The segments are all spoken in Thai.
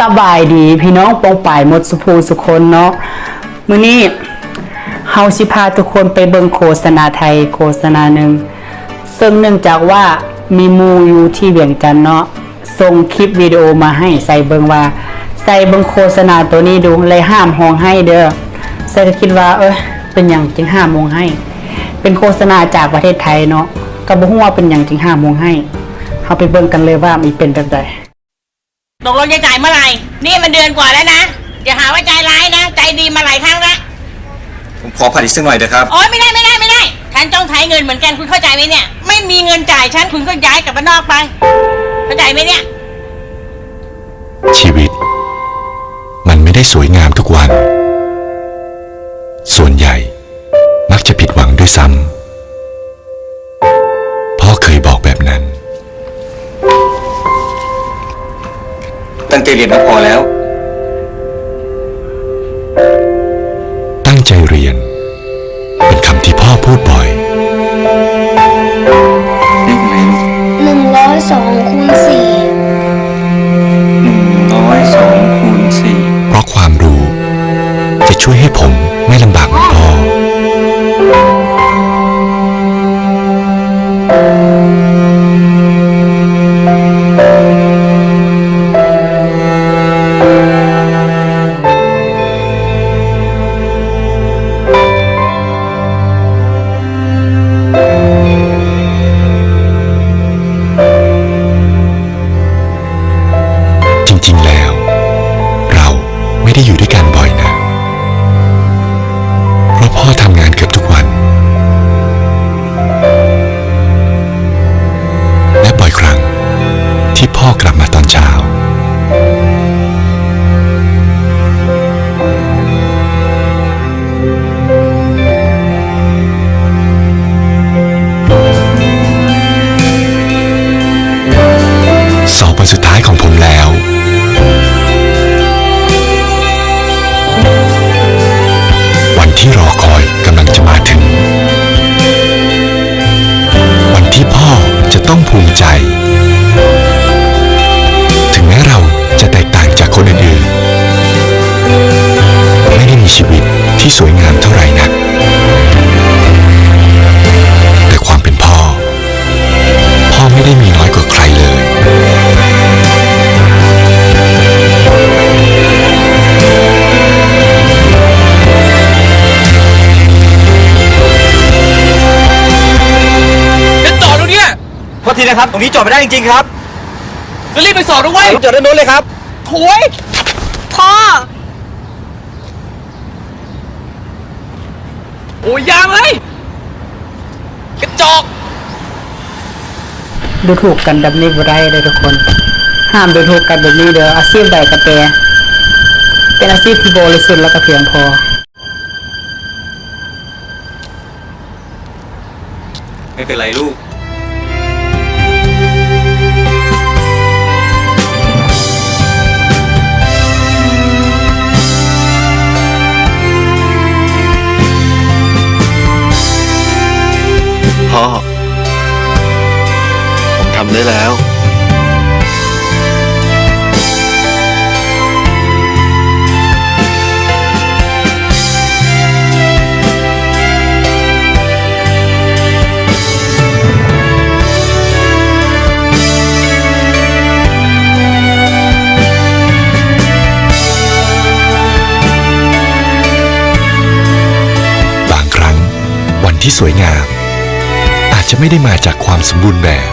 สบายดีพี่น้องปองป่ายหมดสุภูสุคนเนาะมื้อนี้เฮาสิพาทุกคนไปเบิ่งโฆษณาไทยโฆษณาหนึ่งซึ่งเนื่องจากว่ามีมูอยู่ที่เวียงจันเนาะส่งคลิปวิดีโอมาให้ใส่เบิ่งว่า ใส่เบิ่งโฆษณาตัวนี้ดูเลยห้ามห้องให้เด้อใส่ก็คิดว่า เอ้ยเป็นหยังจึงห้ามห้องให้ เป็นโฆษณาจากประเทศไทยเนาะก็บ่ฮู้ว่าเป็นหยังจึงห้ามห้องให้เฮาไปเบิ่งกันเลยว่ามีเป็นแบบใด ตกลงจะจ่ายเมื่อไหร่ นี่มันเดือนกว่าแล้วนะอย่าหาว่าใจร้ายนะ ใจดีมาหลายครั้งแล้วผมขอผ่านอีกสักหน่อยเถอะครับ โอ๊ยไม่ได้ไม่ได้ไม่ได้ฉันต้องใช้เงินเหมือนกันคุณเข้าใจไหมเนี่ย ไม่มีเงินจ่ายฉันคุณก็ย้ายกลับบ้านนอกไป เข้าใจไหมเนี่ย ชีวิต มันไม่ได้สวยงามทุกวัน ส่วนใหญ่ มักจะผิดหวังด้วยซ้ำ ตั้งใจเรียนก็พอแล้ว ตั้งใจเรียน เป็นคำที่พ่อพูดบ่อยนี่ไงหนึ่งร้อยสองคูณสี่หนึ่งร้อยสองคูณสี่เพราะความรู้ จะช่วยให้ผม ไม่ได้อยู่ด้วยกันบ่อยนะ เพราะพ่อทำงานเกือบทุกวัน และบ่อยครั้งที่พ่อกลับมาตอนเช้า ภูมิใจ ถึงแม้เราจะแตกต่างจากคนอื่นๆ ไม่ได้มีชีวิตที่สวยงาม นะครับ ตรงนี้จอดไม่ได้จริงๆครับจะรีบไปสอบด้วยรถจอดด้านโน้นเลยครับถวยพ่อ โอ้ยยางเลยกระจอก ดูถูกกันแบบนี้บ่ได้เลยทุกคน ห้ามดูถูกกันแบบนี้เด้ออาชีพใดก็แต่เป็นอาชีพที่บริสุทธิ์และก็เพียงพอ ไม่เป็นไรลูกำได้แล้วบางครั้งวันที่สวยงาม อาจจะไม่ได้มาจากความสมบูรณ์แบบ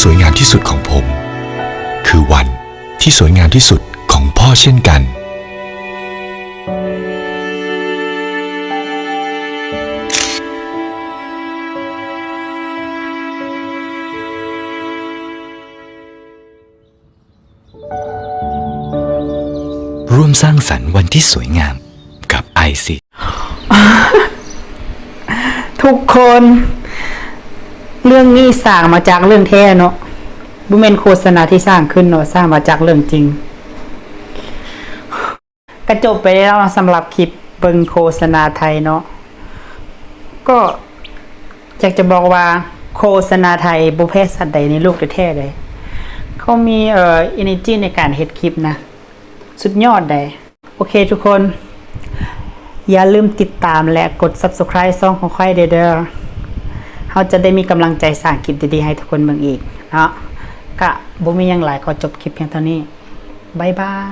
สวยงามที่สุดของผม คือวันที่สวยงามที่สุดของพ่อเช่นกัน ร่วมสร้างสรรค์วันที่สวยงามกับไอซิทุกคน เรื่องนี้สร้างมาจากเรื่องแท้เนาะบุเมนโฆษณาที่สร้างขึ้นเนาะสร้างมาจากเรื่องจริง กระจบไปแล้วสำหรับคลิปเบิงโฆษณาไทยเนาะก็อยากจะบอกว่าโฆษณาไทยบุเพศสัตว์ใดในโลกแท้เลยเขามีเอ่อ energy ในการเฮ็ดคลิปนะ สุดยอดเลยโอเคทุกคน อย่าลืมติดตามและกด subscribe ช่องของค่อยเด้อ เขาจะได้มีกำลังใจสร้างคลิปดีๆให้ทุกคนเบิ่งอีกเนาะกะบ่มียังหลายขอจบคลิปเพียงเท่านี้บายบาย